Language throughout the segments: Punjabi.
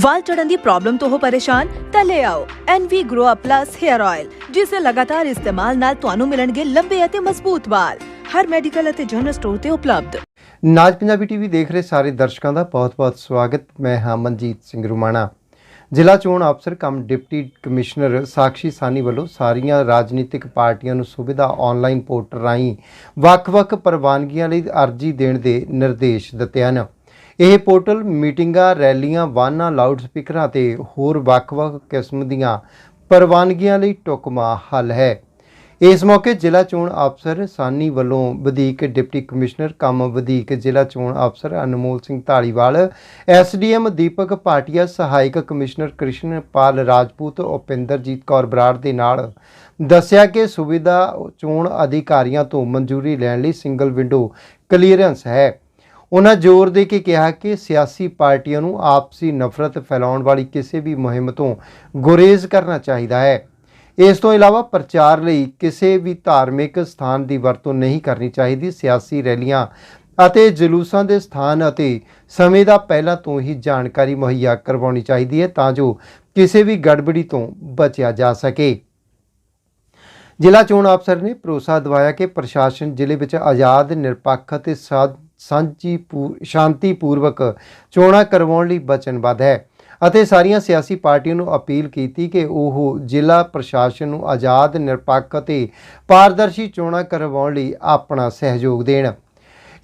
ਵਾਲ ਝੜਨ ਦੀ ਪ੍ਰੋਬਲਮ ਤੋਂ ਹੋ ਪਰੇਸ਼ਾਨ, ਤਾਂ ਲੈ ਆਓ NV Grow Up Plus Hair Oil ਜਿਸ ਦੇ ਲਗਾਤਾਰ ਇਸਤੇਮਾਲ ਨਾਲ ਤੁਹਾਨੂੰ ਮਿਲਣਗੇ ਲੰਬੇ ਅਤੇ ਮਜ਼ਬੂਤ ਵਾਲ। ਹਰ ਮੈਡੀਕਲ ਅਤੇ ਜਨਰਲ ਸਟੋਰ ਤੇ ਉਪਲਬਧ। ਨਾਜ ਪੰਜਾਬੀ ਟੀਵੀ ਦੇਖ ਰਹੇ ਸਾਰੇ ਦਰਸ਼ਕਾਂ ਦਾ ਬਹੁਤ-ਬਹੁਤ ਸਵਾਗਤ। ਮੈਂ ਹਾਂ ਮਨਜੀਤ ਸਿੰਘ ਰੁਮਾਣਾ। ਜ਼ਿਲ੍ਹਾ ਚੋਣ ਅਫਸਰ cum deputy commissioner Sakshi Sawhney ਵੱਲੋਂ ਸਾਰੀਆਂ ਰਾਜਨੀਤਿਕ ਪਾਰਟੀਆਂ ਨੂੰ ਸੁਵਿਧਾ ਆਨਲਾਈਨ ਪੋਰਟਲ ਰਾਹੀਂ ਵੱਖ-ਵੱਖ ਪ੍ਰਵਾਨਗੀਆਂ ਲਈ ਅਰਜ਼ੀ ਦੇਣ ਦੇ ਨਿਰਦੇਸ਼ ਦਿੱਤੇ ਹਨ। ਇਹ ਪੋਰਟਲ ਮੀਟਿੰਗਾਂ, ਰੈਲੀਆਂ, ਵਾਹਨਾਂ ਲਾਊਡ ਸਪੀਕਰਾਂ ਤੇ ਹੋਰ ਵੱਖ-ਵੱਖ ਕਿਸਮ ਦੀਆਂ ਪ੍ਰਵਾਨਗੀਆਂ ਲਈ ਟੁਕਮਾ ਹੱਲ ਹੈ। ਇਸ ਮੌਕੇ ਜ਼ਿਲ੍ਹਾ ਚੋਣ ਅਫਸਰ ਸਾਨੀ ਵੱਲੋਂ ਵਧੀਕ ਡਿਪਟੀ ਕਮਿਸ਼ਨਰ ਕੰਮ ਵਧੀਕ ਜ਼ਿਲ੍ਹਾ ਚੋਣ ਅਫਸਰ ਅਨਮੋਲ ਸਿੰਘ ਢਾਲੀਵਾਲ ਐਸਡੀਐਮ ਦੀਪਕ ਭਾਟੀਆ, ਸਹਾਇਕ ਕਮਿਸ਼ਨਰ ਕ੍ਰਿਸ਼ਨਪਾਲ ਰਾਜਪੂਤ, ਉਪਿੰਦਰਜੀਤ ਕੌਰ ਬਰਾੜ ਦੇ ਨਾਲ ਦੱਸਿਆ ਕਿ ਸੁਵਿਧਾ ਚੋਣ ਅਧਿਕਾਰੀਆਂ ਤੋਂ ਮਨਜ਼ੂਰੀ ਲੈਣ ਲਈ ਸਿੰਗਲ ਵਿੰਡੋ ਕਲੀਅਰੈਂਸ ਹੈ। ਉਹਨਾਂ ਜ਼ੋਰ ਦੇ ਕੇ ਕਿਹਾ ਕਿ ਸਿਆਸੀ ਪਾਰਟੀਆਂ ਨੂੰ ਆਪਸੀ ਨਫ਼ਰਤ ਫੈਲਾਉਣ ਵਾਲੀ ਕਿਸੇ ਵੀ ਮੁਹਿੰਮ ਤੋਂ ਗੁਰੇਜ਼ ਕਰਨਾ ਚਾਹੀਦਾ ਹੈ। ਇਸ ਤੋਂ ਇਲਾਵਾ ਪ੍ਰਚਾਰ ਲਈ ਕਿਸੇ ਵੀ ਧਾਰਮਿਕ ਸਥਾਨ ਦੀ ਵਰਤੋਂ ਨਹੀਂ ਕਰਨੀ ਚਾਹੀਦੀ। ਸਿਆਸੀ ਰੈਲੀਆਂ ਅਤੇ ਜਲੂਸਾਂ ਦੇ ਸਥਾਨ ਅਤੇ ਸਮੇਂ ਦਾ ਪਹਿਲਾਂ ਤੋਂ ਹੀ ਜਾਣਕਾਰੀ ਮੁਹੱਈਆ ਕਰਵਾਉਣੀ ਚਾਹੀਦੀ ਹੈ ਤਾਂ ਜੋ ਕਿਸੇ ਵੀ ਗੜਬੜੀ ਤੋਂ ਬਚਿਆ ਜਾ ਸਕੇ। ਜ਼ਿਲ੍ਹਾ ਚੋਣ ਅਫਸਰ ਨੇ ਭਰੋਸਾ ਦਿਵਾਇਆ ਕਿ ਪ੍ਰਸ਼ਾਸਨ ਜ਼ਿਲ੍ਹੇ ਵਿੱਚ ਆਜ਼ਾਦ, ਨਿਰਪੱਖ ਅਤੇ ਸਾਧ ਸਾਂਝੀ ਪੂ- ਸ਼ਾਂਤੀਪੂਰਵਕ ਚੋਣਾਂ ਕਰਵਾਉਣ ਲਈ ਵਚਨਬੱਧ ਹੈ ਅਤੇ ਸਾਰੀਆਂ ਸਿਆਸੀ ਪਾਰਟੀਆਂ ਨੂੰ ਅਪੀਲ ਕੀਤੀ ਕਿ ਉਹ ਜ਼ਿਲ੍ਹਾ ਪ੍ਰਸ਼ਾਸਨ ਨੂੰ ਆਜ਼ਾਦ, ਨਿਰਪੱਖ ਅਤੇ ਪਾਰਦਰਸ਼ੀ ਚੋਣਾਂ ਕਰਵਾਉਣ ਲਈ ਆਪਣਾ ਸਹਿਯੋਗ ਦੇਣ।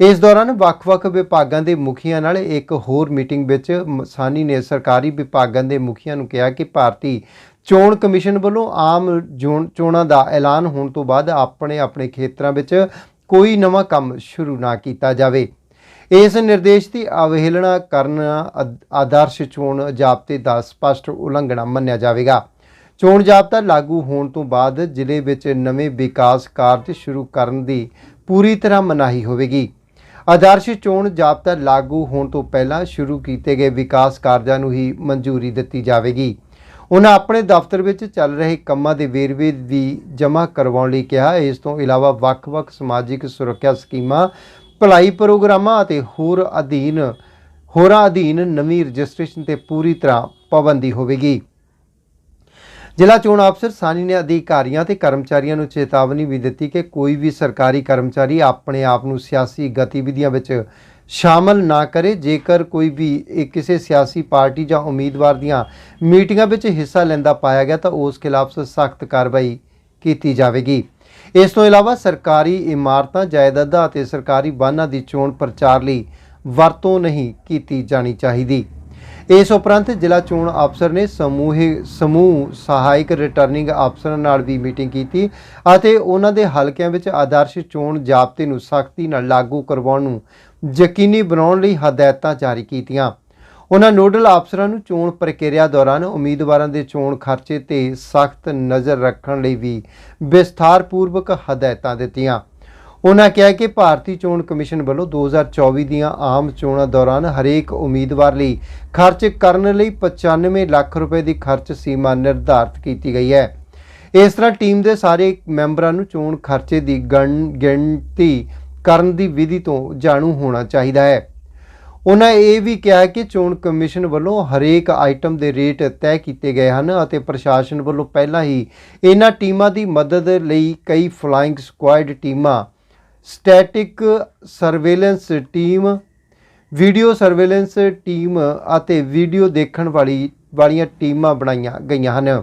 ਇਸ ਦੌਰਾਨ ਵੱਖ-ਵੱਖ ਵਿਭਾਗਾਂ ਦੇ ਮੁਖੀਆਂ ਨਾਲ ਇੱਕ ਹੋਰ ਮੀਟਿੰਗ ਵਿੱਚ ਮ- ਸਾਨੀ ਨੇ ਸਰਕਾਰੀ ਵਿਭਾਗਾਂ ਦੇ ਮੁਖੀਆਂ ਨੂੰ ਕਿਹਾ ਕਿ ਭਾਰਤੀ ਚੋਣ ਕਮਿਸ਼ਨ ਵੱਲੋਂ ਆਮ ਜੋਣ- ਚੋਣਾਂ ਦਾ ਐਲਾਨ ਹੋਣ ਤੋਂ ਬਾਅਦ ਆਪਣੇ ਆਪਣੇ ਖੇਤਰਾਂ ਵਿੱਚ ਕੋਈ ਨਵਾਂ ਕੰਮ ਸ਼ੁਰੂ ਨਾ ਕੀਤਾ ਜਾਵੇ। ਇਸ ਨਿਰਦੇਸ਼ ਦੀ ਅਵਹੇਲਨਾ ਕਰਨਾ ਆਦਰਸ਼ ਚੋਣ ਜ਼ਾਬਤੇ ਦਾ ਸਪਸ਼ਟ ਉਲੰਘਣਾ ਮੰਨਿਆ ਜਾਵੇਗਾ। ਚੋਣ ਜ਼ਾਬਤਾ ਲਾਗੂ ਹੋਣ ਤੋਂ ਬਾਅਦ ਜ਼ਿਲ੍ਹੇ ਵਿੱਚ ਨਵੇਂ ਵਿਕਾਸ ਕਾਰਜ ਸ਼ੁਰੂ ਕਰਨ ਦੀ ਪੂਰੀ ਤਰ੍ਹਾਂ ਮਨਾਹੀ ਹੋਵੇਗੀ। ਆਦਰਸ਼ ਚੋਣ ਜ਼ਾਬਤਾ ਲਾਗੂ ਹੋਣ ਤੋਂ ਪਹਿਲਾਂ ਸ਼ੁਰੂ ਕੀਤੇ ਗਏ ਵਿਕਾਸ ਕਾਰਜਾਂ ਨੂੰ ਹੀ ਮਨਜ਼ੂਰੀ ਦਿੱਤੀ ਜਾਵੇਗੀ। ਉਹਨਾਂ ਆਪਣੇ ਦਫ਼ਤਰ ਵਿੱਚ ਚੱਲ ਰਹੇ ਕੰਮਾਂ ਦੇ ਵੇਰਵੇ ਵੀ ਜਮ੍ਹਾਂ ਕਰਵਾਉਣ ਲਈ ਕਿਹਾ। ਇਸ ਤੋਂ ਇਲਾਵਾ ਵੱਖ-ਵੱਖ ਸਮਾਜਿਕ ਸੁਰੱਖਿਆ ਸਕੀਮਾਂ, ਭਲਾਈ ਪ੍ਰੋਗਰਾਮਾਂ ਅਤੇ ਹੋਰ ਅਧੀਨ, ਹੋਰਾਂ ਅਧੀਨ ਨਵੀਂ ਰਜਿਸਟ੍ਰੇਸ਼ਨ ਤੇ ਪੂਰੀ ਤਰ੍ਹਾਂ ਪਾਬੰਦੀ ਹੋਵੇਗੀ। ਜ਼ਿਲ੍ਹਾ ਚੋਣ ਅਫਸਰ ਸਾਨੀ ਨੇ ਅਧਿਕਾਰੀਆਂ ਤੇ ਕਰਮਚਾਰੀਆਂ ਨੂੰ ਚੇਤਾਵਨੀ ਵੀ ਦਿੱਤੀ ਕਿ ਕੋਈ ਵੀ ਸਰਕਾਰੀ ਕਰਮਚਾਰੀ ਆਪਣੇ ਆਪ ਨੂੰ ਸਿਆਸੀ ਗਤੀਵਿਧੀਆਂ ਵਿੱਚ ਸ਼ਾਮਲ ਨਾ ਕਰੇ। ਜੇਕਰ ਕੋਈ ਵੀ ਕਿਸੇ ਸਿਆਸੀ ਪਾਰਟੀ ਜਾਂ ਉਮੀਦਵਾਰ ਦੀਆਂ ਮੀਟਿੰਗਾਂ ਵਿੱਚ ਹਿੱਸਾ ਲੈਂਦਾ ਪਾਇਆ ਗਿਆ, ਤਾਂ ਉਸ ਖਿਲਾਫ ਸਖਤ ਕਾਰਵਾਈ ਕੀਤੀ ਜਾਵੇਗੀ। ਇਸ ਤੋਂ ਇਲਾਵਾ ਸਰਕਾਰੀ ਇਮਾਰਤਾਂ, ਜਾਇਦਾਦਾਂ ਅਤੇ ਸਰਕਾਰੀ ਵਾਹਨਾਂ ਦੀ ਚੋਣ ਪ੍ਰਚਾਰ ਲਈ ਵਰਤੋਂ ਨਹੀਂ ਕੀਤੀ ਜਾਣੀ ਚਾਹੀਦੀ। ਇਸ ਉਪਰੰਤ ਜ਼ਿਲ੍ਹਾ ਚੋਣ ਅਫਸਰ ਨੇ ਸਮੂਹ ਸਮੂਹ ਸਹਾਇਕ ਰਿਟਰਨਿੰਗ ਅਫਸਰਾਂ ਨਾਲ ਵੀ ਮੀਟਿੰਗ ਕੀਤੀ ਅਤੇ ਉਹਨਾਂ ਦੇ ਹਲਕਿਆਂ ਵਿੱਚ ਆਦਰਸ਼ ਚੋਣ ਜ਼ਾਬਤੇ ਨੂੰ ਸਖਤੀ ਨਾਲ ਲਾਗੂ ਕਰਵਾਉਣ ਨੂੰ ਯਕੀਨੀ ਬਣਾਉਣ ਲਈ ਹਦਾਇਤਾਂ ਜਾਰੀ ਕੀਤੀਆਂ। ਉਹਨਾਂ ਨੋਡਲ ਅਫਸਰਾਂ ਨੂੰ ਚੋਣ ਪ੍ਰਕਿਰਿਆ ਦੌਰਾਨ ਉਮੀਦਵਾਰਾਂ ਦੇ ਚੋਣ ਖਰਚੇ ਤੇ ਸਖਤ ਨਜ਼ਰ ਰੱਖਣ ਲਈ ਵੀ ਵਿਸਥਾਰਪੂਰਵਕ ਹਦਾਇਤਾਂ ਦਿੱਤੀਆਂ। ਉਹਨਾਂ ਕਿਹਾ ਕਿ ਭਾਰਤੀ ਚੋਣ ਕਮਿਸ਼ਨ ਵੱਲੋਂ 2024 ਦੀਆਂ ਆਮ ਚੋਣਾਂ ਦੌਰਾਨ ਹਰੇਕ ਉਮੀਦਵਾਰ ਲਈ ਖਰਚ ਕਰਨ ਲਈ 95 ਲੱਖ ਰੁਪਏ ਦੀ ਖਰਚ ਸੀਮਾ ਨਿਰਧਾਰਤ ਕੀਤੀ ਗਈ ਹੈ। ਇਸ ਤਰ੍ਹਾਂ ਟੀਮ ਦੇ ਸਾਰੇ ਮੈਂਬਰਾਂ ਨੂੰ ਚੋਣ ਖਰਚੇ ਦੀ ਗਣ, ਗਿਣਤੀ ਕਰਨ ਦੀ ਵਿਧੀ ਤੋਂ ਜਾਣੂ ਹੋਣਾ ਚਾਹੀਦਾ ਹੈ। ਉਹਨਾਂ ਇਹ ਵੀ ਕਿਹਾ ਕਿ ਚੋਣ ਕਮਿਸ਼ਨ ਵੱਲੋਂ ਹਰੇਕ ਆਈਟਮ ਦੇ ਰੇਟ ਤੈਅ ਕੀਤੇ ਗਏ ਹਨ ਅਤੇ ਪ੍ਰਸ਼ਾਸਨ ਵੱਲੋਂ ਪਹਿਲਾਂ ਹੀ ਇਹਨਾਂ ਟੀਮਾਂ ਦੀ ਮਦਦ ਲਈ ਕਈ ਫਲਾਈਂਗ ਸਕੁਆਡ ਟੀਮਾਂ static surveillance team video surveillance team ਅਤੇ ਵੀਡੀਓ ਦੇਖਣ ਵਾਲੀ ਵਾਲੀਆਂ ਟੀਮਾਂ ਬਣਾਈਆਂ ਗਈਆਂ ਹਨ।